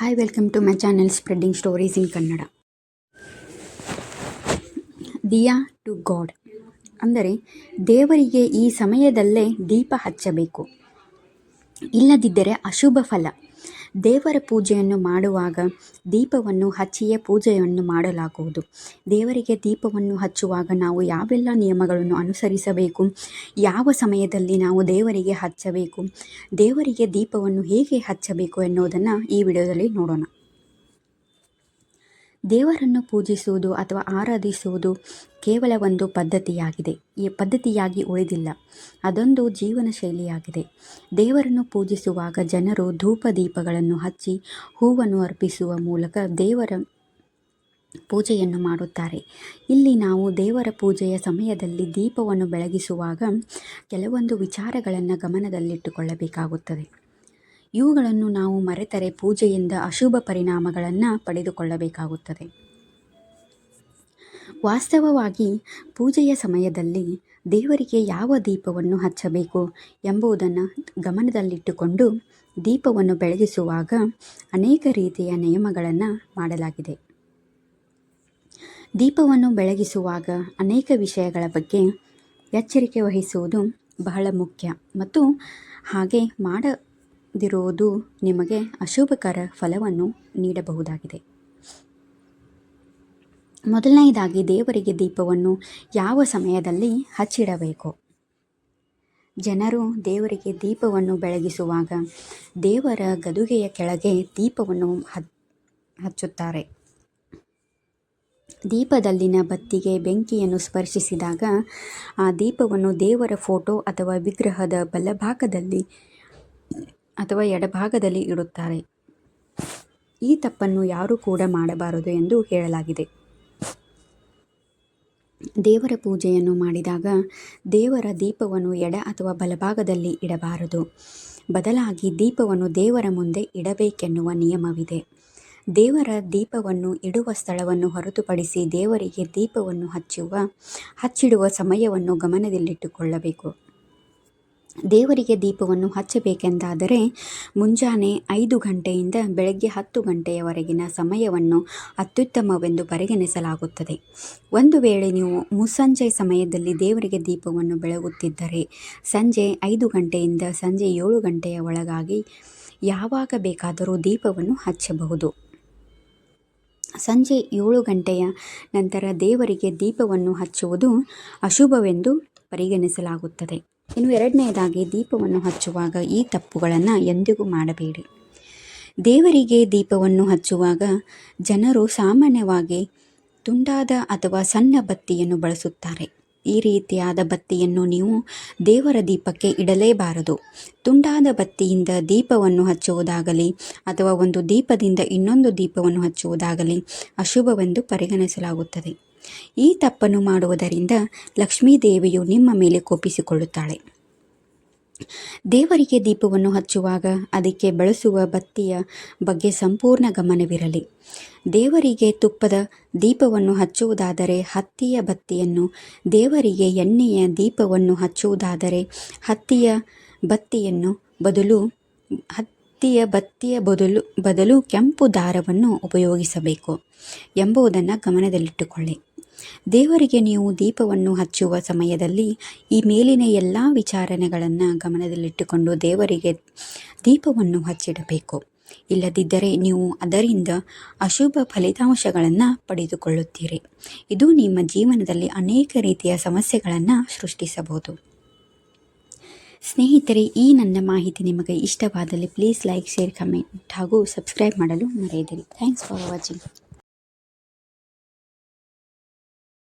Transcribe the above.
Hi welcome to my channel spreading stories in Kannada diya to god ಅಂದರೆ ದೇವರಿಗೆ ಈ ಸಮಯದಲ್ಲೇ ದೀಪ ಹಚ್ಚಬೇಕು. ಇಲ್ಲದಿದ್ದರೆ ಅಶುಭ ಫಲ. ದೇವರ ಪೂಜೆಯನ್ನು ಮಾಡುವಾಗ ದೀಪವನ್ನು ಹಚ್ಚಿಯೇ ಪೂಜೆಯನ್ನು ಮಾಡಲಾಗುವುದು. ದೇವರಿಗೆ ದೀಪವನ್ನು ಹಚ್ಚುವಾಗ ನಾವು ಯಾವೆಲ್ಲ ನಿಯಮಗಳನ್ನು ಅನುಸರಿಸಬೇಕು? ಯಾವ ಸಮಯದಲ್ಲಿ ನಾವು ದೇವರಿಗೆ ಹಚ್ಚಬೇಕು? ದೇವರಿಗೆ ದೀಪವನ್ನು ಹೇಗೆ ಹಚ್ಚಬೇಕು ಎನ್ನುವುದನ್ನು ಈ ವಿಡಿಯೋದಲ್ಲಿ ನೋಡೋಣ. ದೇವರನ್ನು ಪೂಜಿಸುವುದು ಅಥವಾ ಆರಾಧಿಸುವುದು ಕೇವಲ ಒಂದು ಪದ್ಧತಿಯಾಗಿದೆ. ಈ ಪದ್ಧತಿಯಾಗಿ ಉಳಿದಿಲ್ಲ. ಅದೊಂದು ಜೀವನ ಶೈಲಿಯಾಗಿದೆ ದೇವರನ್ನು ಪೂಜಿಸುವಾಗ ಜನರು ಧೂಪ ದೀಪಗಳನ್ನು ಹಚ್ಚಿ ಹೂವನ್ನು ಅರ್ಪಿಸುವ ಮೂಲಕ ದೇವರ ಪೂಜೆಯನ್ನು ಮಾಡುತ್ತಾರೆ. ಇಲ್ಲಿ ನಾವು ದೇವರ ಪೂಜೆಯ ಸಮಯದಲ್ಲಿ ದೀಪವನ್ನು ಬೆಳಗಿಸುವಾಗ ಕೆಲವೊಂದು ವಿಚಾರಗಳನ್ನು ಗಮನದಲ್ಲಿಟ್ಟುಕೊಳ್ಳಬೇಕಾಗುತ್ತದೆ. ಇವುಗಳನ್ನು ನಾವು ಮರೆತರೆ ಪೂಜೆಯಿಂದ ಅಶುಭ ಪರಿಣಾಮಗಳನ್ನು ಪಡೆದುಕೊಳ್ಳಬೇಕಾಗುತ್ತದೆ. ವಾಸ್ತವವಾಗಿ ಪೂಜೆಯ ಸಮಯದಲ್ಲಿ ದೇವರಿಗೆ ಯಾವ ದೀಪವನ್ನು ಹಚ್ಚಬೇಕು ಎಂಬುದನ್ನು ಗಮನದಲ್ಲಿಟ್ಟುಕೊಂಡು ದೀಪವನ್ನು ಬೆಳಗಿಸುವಾಗ ಅನೇಕ ರೀತಿಯ ನಿಯಮಗಳನ್ನು ಮಾಡಲಾಗಿದೆ. ದೀಪವನ್ನು ಬೆಳಗಿಸುವಾಗ ಅನೇಕ ವಿಷಯಗಳ ಬಗ್ಗೆ ಎಚ್ಚರಿಕೆ ವಹಿಸುವುದು ಬಹಳ ಮುಖ್ಯ ಮತ್ತು ಹಾಗೆ ಮಾಡದಿರುವುದು ನಿಮಗೆ ಅಶುಭಕರ ಫಲವನ್ನು ನೀಡಬಹುದಾಗಿದೆ. ಮೊದಲನೆಯದಾಗಿ ದೇವರಿಗೆ ದೀಪವನ್ನು ಯಾವ ಸಮಯದಲ್ಲಿ ಹಚ್ಚಿಡಬೇಕು? ಜನರು ದೇವರಿಗೆ ದೀಪವನ್ನು ಬೆಳಗಿಸುವಾಗ ದೇವರ ಗದುಗೆಯ ಕೆಳಗೆ ದೀಪವನ್ನು ಹಚ್ಚುತ್ತಾರೆ. ದೀಪದಲ್ಲಿನ ಬತ್ತಿಗೆ ಬೆಂಕಿಯನ್ನು ಸ್ಪರ್ಶಿಸಿದಾಗ ಆ ದೀಪವನ್ನು ದೇವರ ಫೋಟೋ ಅಥವಾ ವಿಗ್ರಹದ ಬಲಭಾಗದಲ್ಲಿ ಅಥವಾ ಎಡಭಾಗದಲ್ಲಿ ಇಡುತ್ತಾರೆ. ಈ ತಪ್ಪನ್ನು ಯಾರೂ ಕೂಡ ಮಾಡಬಾರದು ಎಂದು ಹೇಳಲಾಗಿದೆ. ದೇವರ ಪೂಜೆಯನ್ನು ಮಾಡಿದಾಗ ದೇವರ ದೀಪವನ್ನು ಎಡ ಅಥವಾ ಬಲಭಾಗದಲ್ಲಿ ಇಡಬಾರದು. ಬದಲಾಗಿ ದೀಪವನ್ನು ದೇವರ ಮುಂದೆ ಇಡಬೇಕೆನ್ನುವ ನಿಯಮವಿದೆ. ದೇವರ ದೀಪವನ್ನು ಇಡುವ ಸ್ಥಳವನ್ನು ಹೊರತುಪಡಿಸಿ ದೇವರಿಗೆ ದೀಪವನ್ನು ಹಚ್ಚುವ, ಹಚ್ಚಿಡುವ ಸಮಯವನ್ನು ಗಮನದಲ್ಲಿಟ್ಟುಕೊಳ್ಳಬೇಕು. ದೇವರಿಗೆ ದೀಪವನ್ನು ಹಚ್ಚಬೇಕೆಂದಾದರೆ ಮುಂಜಾನೆ ಐದು ಗಂಟೆಯಿಂದ ಬೆಳಗ್ಗೆ ಹತ್ತು ಗಂಟೆಯವರೆಗಿನ ಸಮಯವನ್ನು ಅತ್ಯುತ್ತಮವೆಂದು ಪರಿಗಣಿಸಲಾಗುತ್ತದೆ. ಒಂದು ವೇಳೆ ನೀವು ಮುಸ್ಸಂಜೆ ಸಮಯದಲ್ಲಿ ದೇವರಿಗೆ ದೀಪವನ್ನು ಬೆಳಗುತ್ತಿದ್ದರೆ, ಸಂಜೆ ಐದು ಗಂಟೆಯಿಂದ ಸಂಜೆ ಏಳು ಗಂಟೆಯ ಒಳಗಾಗಿ ಯಾವಾಗ ಬೇಕಾದರೂ ದೀಪವನ್ನು ಹಚ್ಚಬಹುದು. ಸಂಜೆ ಏಳು ಗಂಟೆಯ ನಂತರ ದೇವರಿಗೆ ದೀಪವನ್ನು ಹಚ್ಚುವುದು ಅಶುಭವೆಂದು ಪರಿಗಣಿಸಲಾಗುತ್ತದೆ. ಇನ್ನು ಎರಡನೆಯದಾಗಿ ದೀಪವನ್ನು ಹಚ್ಚುವಾಗ ಈ ತಪ್ಪುಗಳನ್ನು ಎಂದಿಗೂ ಮಾಡಬೇಡಿ. ದೇವರಿಗೆ ದೀಪವನ್ನು ಹಚ್ಚುವಾಗ ಜನರು ಸಾಮಾನ್ಯವಾಗಿ ತುಂಡಾದ ಅಥವಾ ಸಣ್ಣ ಬತ್ತಿಯನ್ನು ಬಳಸುತ್ತಾರೆ. ಈ ರೀತಿಯಾದ ಬತ್ತಿಯನ್ನು ನೀವು ದೇವರ ದೀಪಕ್ಕೆ ಇಡಲೇಬಾರದು. ತುಂಡಾದ ಬತ್ತಿಯಿಂದ ದೀಪವನ್ನು ಹಚ್ಚುವುದಾಗಲಿ ಅಥವಾ ಒಂದು ದೀಪದಿಂದ ಇನ್ನೊಂದು ದೀಪವನ್ನು ಹಚ್ಚುವುದಾಗಲಿ ಅಶುಭವೆಂದು ಪರಿಗಣಿಸಲಾಗುತ್ತದೆ. ಈ ತಪ್ಪನ್ನು ಮಾಡುವುದರಿಂದ ಲಕ್ಷ್ಮೀದೇವಿಯು ನಿಮ್ಮ ಮೇಲೆ ಕೋಪಿಸಿಕೊಳ್ಳುತ್ತಾಳೆ. ದೇವರಿಗೆ ದೀಪವನ್ನು ಹಚ್ಚುವಾಗ ಅದಕ್ಕೆ ಬಳಸುವ ಬತ್ತಿಯ ಬಗ್ಗೆ ಸಂಪೂರ್ಣ ಗಮನವಿರಲಿ. ದೇವರಿಗೆ ತುಪ್ಪದ ದೀಪವನ್ನು ಹಚ್ಚುವುದಾದರೆ ಹತ್ತಿಯ ಬತ್ತಿಯನ್ನು, ದೇವರಿಗೆ ಎಣ್ಣೆಯ ದೀಪವನ್ನು ಹಚ್ಚುವುದಾದರೆ ಹತ್ತಿಯ ಬತ್ತಿಯನ್ನು ಬದಲು, ಹತ್ತಿಯ ಬತ್ತಿಯ ಬದಲು ಬದಲು ಕೆಂಪು ದಾರವನ್ನು ಉಪಯೋಗಿಸಬೇಕು ಎಂಬುದನ್ನು ಗಮನದಲ್ಲಿಟ್ಟುಕೊಳ್ಳಿ. ದೇವರಿಗೆ ನೀವು ದೀಪವನ್ನು ಹಚ್ಚುವ ಸಮಯದಲ್ಲಿ ಈ ಮೇಲಿನ ಎಲ್ಲ ವಿಚಾರಣೆಗಳನ್ನು ಗಮನದಲ್ಲಿಟ್ಟುಕೊಂಡು ದೇವರಿಗೆ ದೀಪವನ್ನು ಹಚ್ಚಿಡಬೇಕು. ಇಲ್ಲದಿದ್ದರೆ ನೀವು ಅದರಿಂದ ಅಶುಭ ಫಲಿತಾಂಶಗಳನ್ನು ಪಡೆದುಕೊಳ್ಳುತ್ತೀರಿ. ಇದು ನಿಮ್ಮ ಜೀವನದಲ್ಲಿ ಅನೇಕ ರೀತಿಯ ಸಮಸ್ಯೆಗಳನ್ನು ಸೃಷ್ಟಿಸಬಹುದು. ಸ್ನೇಹಿತರೆ, ಈ ನನ್ನ ಮಾಹಿತಿ ನಿಮಗೆ ಇಷ್ಟವಾದಲ್ಲಿ ಪ್ಲೀಸ್ ಲೈಕ್, ಶೇರ್, ಕಮೆಂಟ್ ಹಾಗೂ ಸಬ್ಸ್ಕ್ರೈಬ್ ಮಾಡಲು ಮರೆಯದಿರಿ. Thanks for watching.